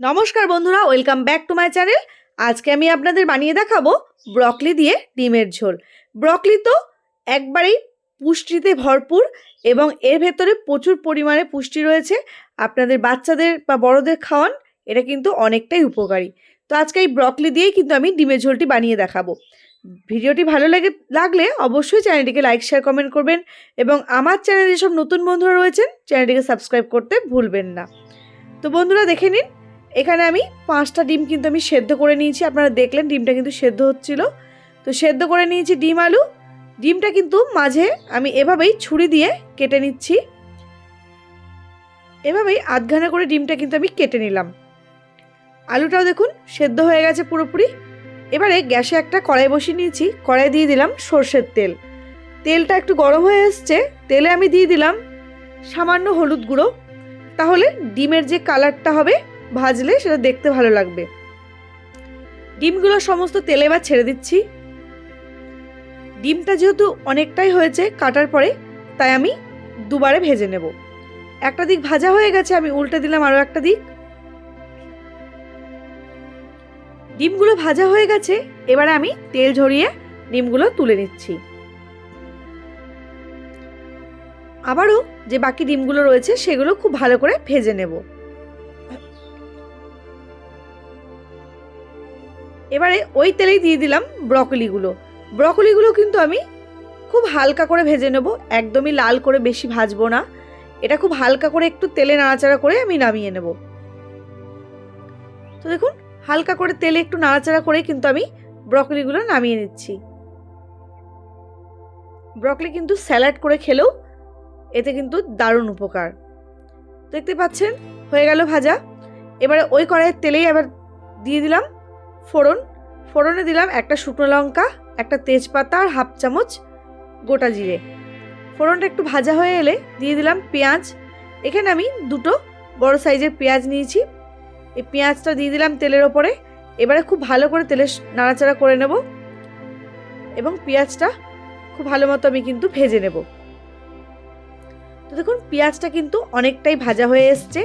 নমস্কার বন্ধুরা, welcome back to my channel. আজকে আমি আপনাদের বানিয়ে দেখাবো ব্রকলি দিয়ে ডিমের ঝোল। ব্রকলি তো একবারেই পুষ্টিতে ভরপুর এবং এর ভেতরে প্রচুর পরিমাণে পুষ্টি রয়েছে। আপনাদের বাচ্চাদের বা বড়দের খাওয়ান, এটা কিন্তু অনেকটাই উপকারী। তো আজকে এই ব্রকলি দিয়েই কিন্তু আমি ডিমের ঝোলটি বানিয়ে দেখাবো। ভিডিওটি ভালো লাগে লাগলে অবশ্যই চ্যানেলটিকে লাইক, শেয়ার, কমেন্ট করবেন এবং আমার চ্যানেলে যেসব নতুন বন্ধুরা রয়েছেন, চ্যানেলটিকে সাবস্ক্রাইব করতে ভুলবেন না। তো বন্ধুরা, দেখে নিন এখানে আমি পাঁচটা ডিম কিন্তু আমি সেদ্ধ করে নিয়েছি। আপনারা দেখলেন ডিমটা কিন্তু সেদ্ধ হচ্ছিল। তো সেদ্ধ করে নিয়েছি ডিম আলু। ডিমটা কিন্তু মাঝে আমি এভাবেই ছুরি দিয়ে কেটে নিচ্ছি। এভাবেই আধঘানা করে ডিমটা কিন্তু আমি কেটে নিলাম। আলুটাও দেখুন সেদ্ধ হয়ে গেছে পুরোপুরি। এবারে গ্যাসে একটা কড়াই বসিয়ে নিয়েছি। কড়াই দিয়ে দিলাম সর্ষের তেল। তেলটা একটু গরম হয়ে এসছে। তেলে আমি দিয়ে দিলাম সামান্য হলুদ গুঁড়ো। তাহলে ডিমের যে কালারটা হবে ভাজলে সেটা দেখতে ভালো লাগবে। ডিমগুলো সমস্ত তেলে এবার ছেড়ে দিচ্ছি। ডিমটা যেহেতু অনেকটাই হয়েছে কাটার পরে, তাই আমি দুবারে ভেজে নেব। একটা দিক ভাজা হয়ে গেছে, আমি উল্টে দিলাম আরও একটা দিক। ডিমগুলো ভাজা হয়ে গেছে, এবারে আমি তেল ঝরিয়ে ডিমগুলো তুলে নিচ্ছি। আবারও যে বাকি ডিমগুলো রয়েছে, সেগুলো খুব ভালো করে ভেজে নেব। এবারে ওই তেলেই দিয়ে দিলাম ব্রকলিগুলো। ব্রকলিগুলো কিন্তু আমি খুব হালকা করে ভেজে নেব, একদমই লাল করে বেশি ভাজবো না। এটা খুব হালকা করে একটু তেলে নাড়াচাড়া করে আমি নামিয়ে নেব। তো দেখুন, হালকা করে তেলে একটু নাড়াচাড়া করে কিন্তু আমি ব্রকলিগুলো নামিয়ে নিচ্ছি। ব্রকলি কিন্তু স্যালাড করে খেলেও এতে কিন্তু দারুণ উপকার। দেখতে পাচ্ছেন, হয়ে গেল ভাজা। এবারে ওই কড়াইয়ের তেলেই আবার দিয়ে দিলাম ফোড়ন, ফোড়নে দিলাম একটা শুকনো লঙ্কা, একটা তেজপাতা আর হাফ চামচ গোটা জিরে। ফোড়নটা একটু ভাজা হয়ে এলে দিয়ে দিলাম পেঁয়াজ। এখানে আমি দুটো বড় সাইজের পেঁয়াজ নিয়েছি। এই পেঁয়াজটা দিয়ে দিলাম তেলের ওপরে। এবারে খুব ভালো করে তেলে নাড়াচাড়া করে নেব এবং পেঁয়াজটা খুব ভালো মতো আমি কিন্তু ভেজে নেব। তো দেখুন, পেঁয়াজটা কিন্তু অনেকটাই ভাজা হয়ে এসছে।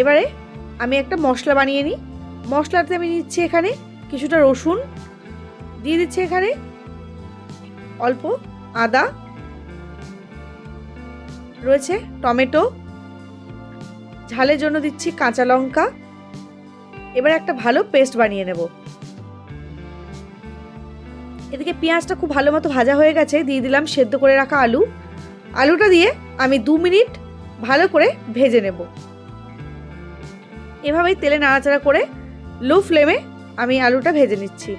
এবারে আমি একটা মশলা বানিয়ে নিই। মশলাতে আমি নিচ্ছি এখানে, কিছুটা রসুন দিয়ে দিচ্ছি এখানে, অল্প আদা, রয়েছে টমেটো, ঝালের জন্য দিচ্ছি কাঁচা লঙ্কা, এবার একটা ভালো পেস্ট বানিয়ে নেব। এদিকে পেঁয়াজটা খুব ভালো মতো ভাজা হয়ে গেছে, দিয়ে দিলাম সেদ্ধ করে রাখা আলু। আলুটা দিয়ে আমি দু মিনিট ভালো করে ভেজে নেব। এভাবেই তেলে নাড়াচাড়া করে লো ফ্লেমে আমি আলুটা ভেজে নিচ্ছি।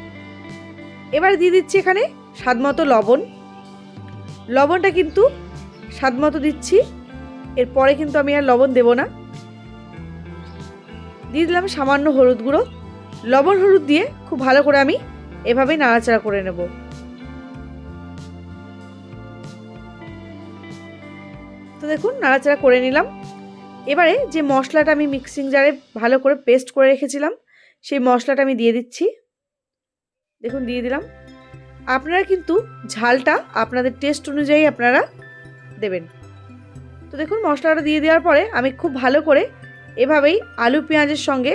এবার দিয়ে দিচ্ছি এখানে স্বাদ মতো লবণ। লবণটা কিন্তু স্বাদ মতো দিচ্ছি, এরপরে কিন্তু আমি আর লবণ দেব না। দিয়ে দিলাম সামান্য হলুদ গুঁড়ো। লবণ হলুদ দিয়ে খুব ভালো করে আমি এভাবেই নাড়াচাড়া করে নেব। তো দেখুন, নাড়াচাড়া করে নিলাম। এবারে যে মশলাটা আমি মিক্সিং জারে ভালো করে পেস্ট করে রেখেছিলাম সেই মশলাটা আমি দিয়ে দিচ্ছি। দেখুন, দিয়ে দিলাম। আপনারা কিন্তু ঝালটা আপনাদের টেস্ট অনুযায়ী আপনারা দেবেন। তো দেখুন, মশলাটা দিয়ে দেওয়ার পরে আমি খুব ভালো করে এভাবেই আলু পেঁয়াজের সঙ্গে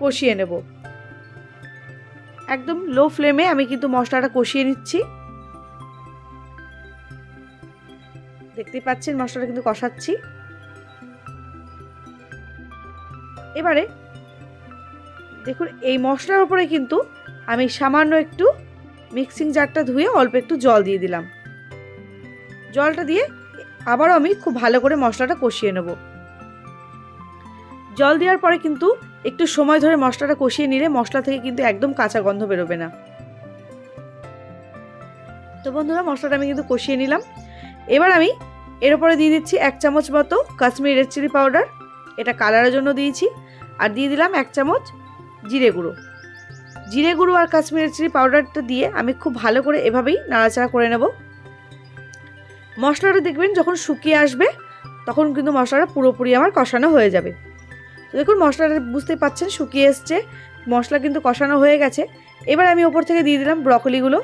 কষিয়ে নেব। একদম লো ফ্লেমে আমি কিন্তু মশলাটা কষিয়ে নিচ্ছি। দেখতেই পাচ্ছেন, মশলাটা কিন্তু কষাচ্ছি। এবারে দেখুন, এই মশলার উপরে কিন্তু আমি সামান্য একটু মিক্সিং জারটা ধুয়ে অল্প একটু জল দিয়ে দিলাম। জলটা দিয়ে আবারও আমি খুব ভালো করে মশলাটা কষিয়ে নেব। জল দেওয়ার পরে কিন্তু একটু সময় ধরে মশলাটা কষিয়ে নিলে মশলা থেকে কিন্তু একদম কাঁচা গন্ধ বেরোবে না। তো বন্ধুরা, মশলাটা আমি কিন্তু কষিয়ে নিলাম। এবার আমি এর উপরে দিয়ে দিচ্ছি এক চামচ মতো কাশ্মীরি রেড চিলি পাউডার এটা কালারের জন্য দিয়েছি। আর দিয়ে দিলাম এক চামচ জিরে গুঁড়ো। জিরে গুঁড়ো আর কাশ্মীরি চিলি পাউডারটা দিয়ে আমি খুব ভালো করে এভাবেই নাড়াচাড়া করে নেব। মশলাটা দেখবেন যখন শুকিয়ে আসবে, তখন কিন্তু মশলাটা পুরোপুরি আমার কষানো হয়ে যাবে। তো দেখুন, মশলাটা বুঝতে পাচ্ছেন শুকিয়ে এসছে, মশলা কিন্তু কষানো হয়ে গেছে। এবার আমি ওপর থেকে দিয়ে দিলাম ব্রকলিগুলো।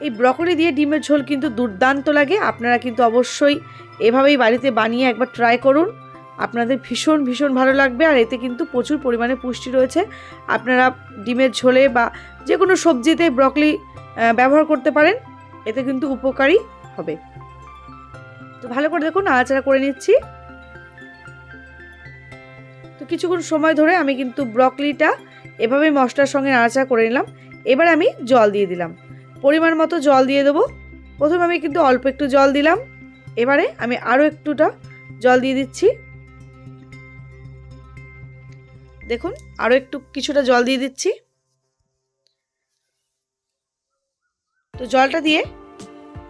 এই ব্রকলি দিয়ে ডিমের ঝোল কিন্তু দুর্দান্ত লাগে। আপনারা কিন্তু অবশ্যই এভাবেই বাড়িতে বানিয়ে একবার ট্রাই করুন। আপনাদের ভীষণ ভীষণ ভালো লাগবে আর এতে কিন্তু প্রচুর পরিমাণে পুষ্টি রয়েছে। আপনারা ডিমের ঝোলে বা যে কোনো সবজিতে ব্রকলি ব্যবহার করতে পারেন। এতে কিন্তু উপকারী হবে। তো ভালো করে দেখুন, নাড়াচাড়া করে নিচ্ছি। তো কিছুক্ষণ সময় ধরে আমি কিন্তু ব্রকলিটা এভাবে মশলার সঙ্গে নাড়াচাড়া করে নিলাম। এবার আমি জল দিয়ে দিলাম। পরিমাণ মতো জল দিয়ে দেবো। প্রথমে আমি কিন্তু অল্প একটু জল দিলাম। এবারে আমি আরও একটুটা জল দিয়ে দিচ্ছি। দেখুন আরও একটু কিছুটা জল দিয়ে দিচ্ছি। তো জলটা দিয়ে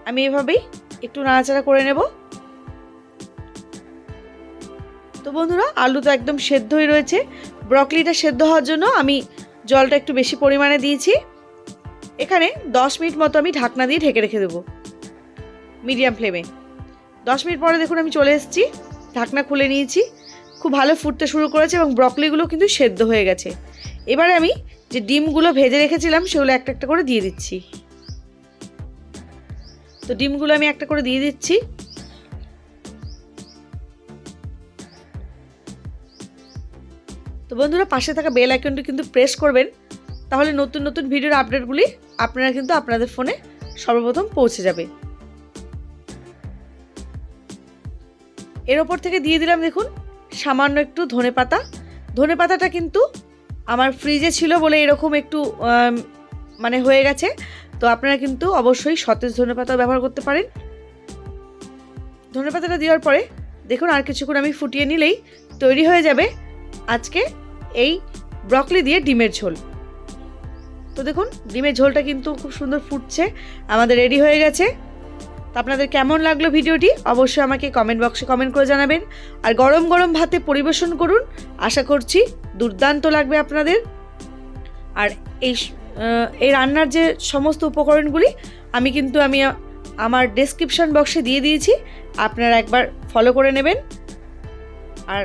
আমি এভাবেই একটু নাড়াচাড়া করে নেব। তো বন্ধুরা, আলু তো একদম সেদ্ধই রয়েছে। ব্রকলিটা সেদ্ধ হওয়ার জন্য আমি জলটা একটু বেশি পরিমাণে দিয়েছি। এখানে দশ মিনিট মতো আমি ঢাকনা দিয়ে ঢেকে রেখে দেবো মিডিয়াম ফ্লেমে। দশ মিনিট পরে দেখুন আমি চলে এসেছি, ঢাকনা খুলে নিয়েছি। খুব ভালো ফুটতে শুরু করেছে এবং ব্রকলিগুলো কিন্তু সেদ্ধ হয়ে গেছে। এবারে আমি যে ডিমগুলো ভেজে রেখেছিলাম, সেগুলো একটা একটা করে দিয়ে দিচ্ছি। তো ডিমগুলো আমি একটা করে দিয়ে দিচ্ছি। তো বন্ধুরা, পাশে থাকা বেল আইকনটি কিন্তু প্রেস করবেন। তাহলে নতুন নতুন ভিডিওর আপডেটগুলি আপনারা কিন্তু আপনাদের ফোনে সর্বপ্রথম পৌঁছে যাবে। এর ওপর থেকে দিয়ে দিলাম দেখুন সামান্য একটু ধনে পাতা। ধনে পাতাটা কিন্তু আমার ফ্রিজে ছিল বলে এরকম একটু মানে হয়ে গেছে। তো আপনারা কিন্তু অবশ্যই সতেজ ধনে পাতা ব্যবহার করতে পারেন। ধনে পাতাটা দেওয়ার পরে দেখুন আর কিছুক্ষণ আমি ফুটিয়ে নিলেই তৈরি হয়ে যাবে আজকে এই ব্রকলি দিয়ে ডিমের ঝোল। তো দেখুন, ডিমের ঝোলটা কিন্তু খুব সুন্দর ফুটছে, আমাদের রেডি হয়ে গেছে। তো আপনাদের কেমন লাগল ভিডিওটি? অবশ্যই আমাকে কমেন্ট বক্সে কমেন্ট করে জানাবেন। আর গরম গরম ভাতে পরিবেশন করুন। আশা করছি দুর্দান্ত লাগবে আপনাদের। আর এই এই রান্নার যে সমস্ত উপকরণগুলি, আমি কিন্তু আমি আমার ডেসক্রিপশন বক্সে দিয়ে দিয়েছি। আপনারা একবার ফলো করে নেবেন। আর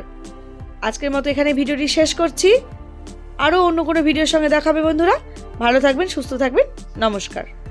আজকের মতো এখানে ভিডিওটি শেষ করছি। আরও অন্য কোনো ভিডিওর সঙ্গে দেখাবে বন্ধুরা। ভালো থাকবেন, সুস্থ থাকবেন। নমস্কার।